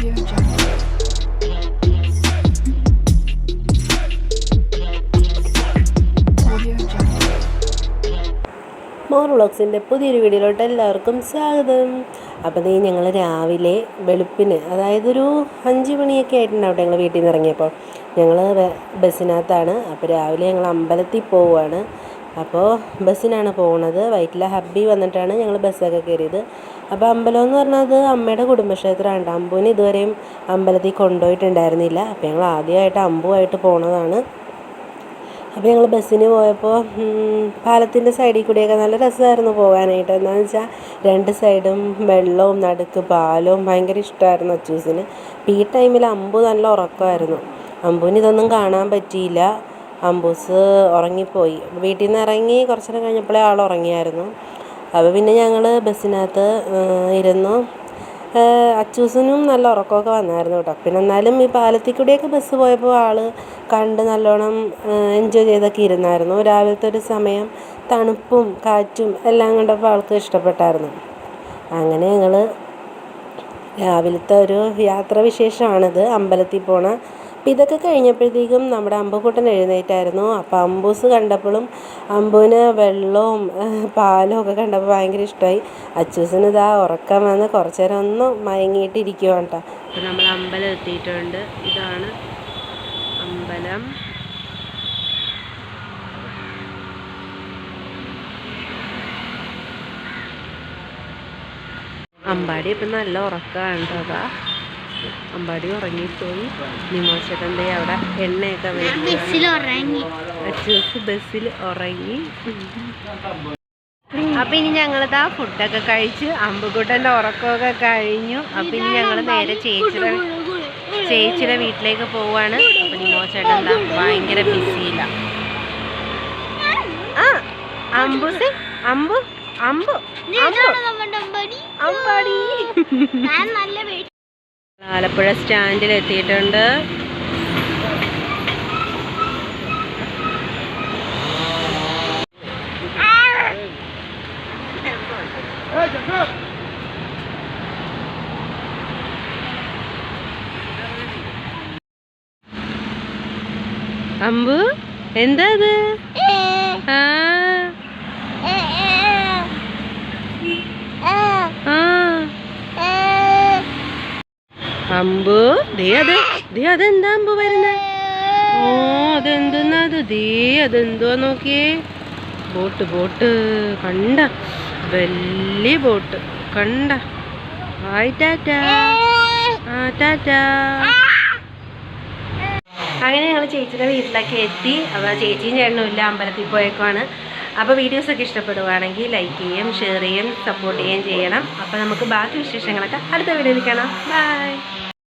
More വ്ളോഗ്സിന്റെ പുതിയൊരു വീഡിയോയിലോട്ട് എല്ലാവർക്കും സ്വാഗതം. അപ്പോൾ നീ ഞങ്ങൾ രാവിലെ വെളുപ്പിന് അതായത് ഒരു അഞ്ച് മണിയൊക്കെ ആയിട്ടുണ്ടാവും ഞങ്ങൾ വീട്ടിൽ നിന്ന് ഇറങ്ങിയപ്പോൾ. ഞങ്ങൾ ബസ്സിനകത്താണ്. അപ്പോൾ രാവിലെ ഞങ്ങൾ അമ്പലത്തിൽ പോവുകയാണ്. അപ്പോൾ ബസ്സിനാണ് പോകുന്നത് വൈറ്റില ഹബ്ബി വന്നിട്ടാണ് ഞങ്ങൾ ബസ്സൊക്കെ കയറിയത്. അപ്പോൾ അമ്പലം എന്ന് പറഞ്ഞത് അമ്മയുടെ കുടുംബക്ഷേത്രമാണ്. അമ്പുവിന് ഇതുവരെയും അമ്പലത്തിൽ കൊണ്ടുപോയിട്ടുണ്ടായിരുന്നില്ല. അപ്പോൾ ഞങ്ങൾ ആദ്യമായിട്ട് അമ്പുമായിട്ട് പോണതാണ്. അപ്പോൾ ഞങ്ങൾ ബസ്സിന് പോയപ്പോൾ പാലത്തിന്റെ സൈഡിൽ കൂടിയൊക്കെ നല്ല രസമായിരുന്നു പോകാനായിട്ട്. എന്താണെന്ന് വെച്ചാൽ രണ്ട് സൈഡും വെള്ളവും നടുക്ക് പാലവും ഭയങ്കര ഇഷ്ടമായിരുന്നു അച്ചൂസിന്. അപ്പോൾ ഈ ടൈമിൽ അമ്പു നല്ല ഉറക്കമായിരുന്നു. അമ്പുവിന് ഇതൊന്നും കാണാൻ പറ്റിയില്ല. അമ്പൂസ് ഉറങ്ങിപ്പോയി. വീട്ടിൽ നിന്ന് ഇറങ്ങി കുറച്ച് നേരം കഴിഞ്ഞപ്പോഴേ ആൾ ഉറങ്ങിയായിരുന്നു. അപ്പോൾ പിന്നെ ഞങ്ങൾ ബസ്സിനകത്ത് ഇരുന്നു. അച്ചൂസിനും നല്ല ഉറക്കമൊക്കെ വന്നായിരുന്നു കേട്ടോ. പിന്നെ എന്നാലും ഈ പാലത്തിൽ കൂടിയൊക്കെ ബസ് പോയപ്പോൾ ആൾ കണ്ട് നല്ലോണം എൻജോയ് ചെയ്തൊക്കെ ഇരുന്നായിരുന്നു. രാവിലത്തെ ഒരു സമയം തണുപ്പും കാറ്റും എല്ലാം കണ്ടപ്പോൾ ആൾക്ക് ഇഷ്ടപ്പെട്ടായിരുന്നു. അങ്ങനെ ഞങ്ങൾ രാവിലത്തെ ഒരു യാത്ര വിശേഷമാണിത് അമ്പലത്തിൽ പോണ അപ്പം ഇതൊക്കെ കഴിഞ്ഞപ്പോഴത്തേക്കും നമ്മുടെ അമ്പുക്കുട്ടൻ എഴുന്നേറ്റായിരുന്നു. അപ്പം അമ്പൂസ് കണ്ടപ്പോഴും അമ്പുവിന് വെള്ളവും പാലും ഒക്കെ കണ്ടപ്പോൾ ഭയങ്കര ഇഷ്ടമായി അച്ചൂസിന് ഇതാ ഉറക്കം വന്ന് കുറച്ച് നേരം ഒന്ന് മയങ്ങിയിട്ടിരിക്കുവാണ് കേട്ടോ നമ്മൾ അമ്പലം എത്തിയിട്ടുണ്ട്. ഇതാണ് അമ്പലം. അമ്പാടി ഇപ്പം നല്ല ഉറക്കമാണ് കേട്ടോ അമ്പാടി ഉറങ്ങിപ്പോയി. നിമോശേട്ടന്റെ അവിടെ എണ്ണയൊക്കെ അച്ചൂസ് ബസ്സിൽ ഉറങ്ങി. അപ്പം ഇനി ഞങ്ങളിതാ ഫുഡൊക്കെ കഴിച്ച് അമ്പുകുട്ടന്റെ ഉറക്കമൊക്കെ കഴിഞ്ഞു. അപ്പം ഇനി ഞങ്ങൾ നേരെ ചേച്ചിയുടെ ചേച്ചിയുടെ വീട്ടിലേക്ക് പോവാണ്. അപ്പം നിമോശേട്ടൻ എന്താ ഭയങ്കര ബിസിയില്ല ആ അമ്പുസേ അമ്പു അമ്പു അമ്പു. അമ്പാടി? നല്ല ആലപ്പുഴ സ്റ്റാൻഡിൽ എത്തിയിട്ടുണ്ട്. അമ്പു എന്താ അത്? ആ ആ? അമ്പു. ദേ അത് ദേ അതെന്താ അമ്പു വരുന്നത് ഓ അതെന്തെന്നാ അത് ദേ അതെന്തുവാ നോക്കിയേ. Boat boat. കണ്ട. വലിയ ബോട്ട്. കണ്ട. ഹായ് ടാറ്റ. ആ ടാറ്റ. അങ്ങനെ ഞങ്ങൾ ചേച്ചിയുടെ വീട്ടിലൊക്കെ എത്തി. അപ്പോൾ ചേച്ചിയും ചേട്ടനും ഇല്ല അമ്പലത്തിൽ പോയേക്കുവാണ്. അപ്പോൾ വീഡിയോസൊക്കെ ഇഷ്ടപ്പെടുവാണെങ്കിൽ ലൈക്ക് ചെയ്യും ഷെയർ ചെയ്യും സപ്പോർട്ട് ചെയ്യുകയും ചെയ്യണം. അപ്പോൾ നമുക്ക് ബാക്കി വിശേഷങ്ങളൊക്കെ അടുത്ത വീഡിയോയിൽ കാണാം. ബൈ